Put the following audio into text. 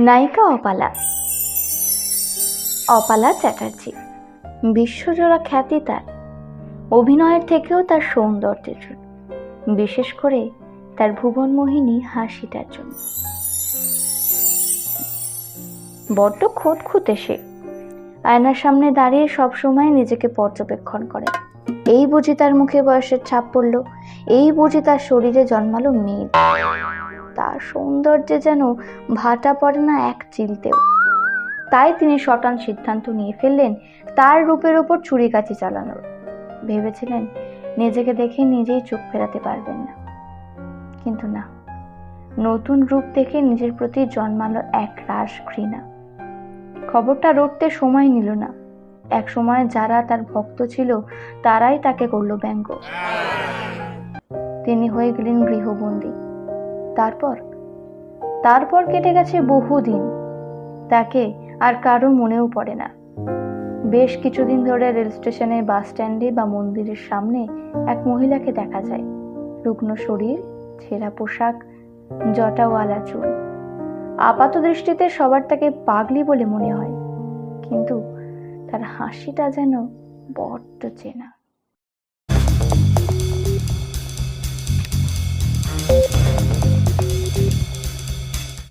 নায়িকা অপালা। অপালা চ্যাটার্জি। বিশ্বজোড়া খ্যাতি তার। অভিনয়ের থেকেও তার সৌন্দর্যের জন্য। বিশেষ করে তার ভুবনমোহিনী হাসিটার জন্য। বড্ড খুঁতখুঁতে সে। আয়নার সামনে দাঁড়িয়ে সবসময় নিজেকে পর্যবেক্ষণ করে। এই বুঝি তার মুখে বয়সের ছাপ পড়ল, এই বুঝি তার শরীরে জন্মালো তার সৌন্দর্যে যেন ভাটা পড়ে না এক চিলতেও। তাই তিনি শটান সিদ্ধান্ত নিয়ে ফেললেন তার রূপের ওপর ছুরিকাচি চালানোর। ভেবেছিলেন নিজেকে দেখে নিজেই চোখ ফেরাতে পারবেন না। কিন্তু না, নতুন রূপ দেখে নিজের প্রতি জন্মালো এক রাস ঘৃণা। খবরটা রটতে সময় নিল না। এক সময় যারা তার ভক্ত ছিল, তারাই তাকে করল ব্যঙ্গ। তিনি হয়ে গেলেন গৃহবন্দী। তারপর? তারপর কেটে গেছে বহুদিন। তাকে আর কারও মনেও পড়ে না। বেশ কিছুদিন ধরে রেল স্টেশনে বাস স্ট্যান্ডে বা মন্দিরের সামনে এক মহিলাকে দেখা যায়। রুগ্ন শরীর, ছেঁড়া পোশাক, জটাওয়ালা চুল। আপাত দৃষ্টিতে সবার তাকে পাগলি বলে মনে হয়। কিন্তু তার হাসিটা যেন বড্ড চেনা।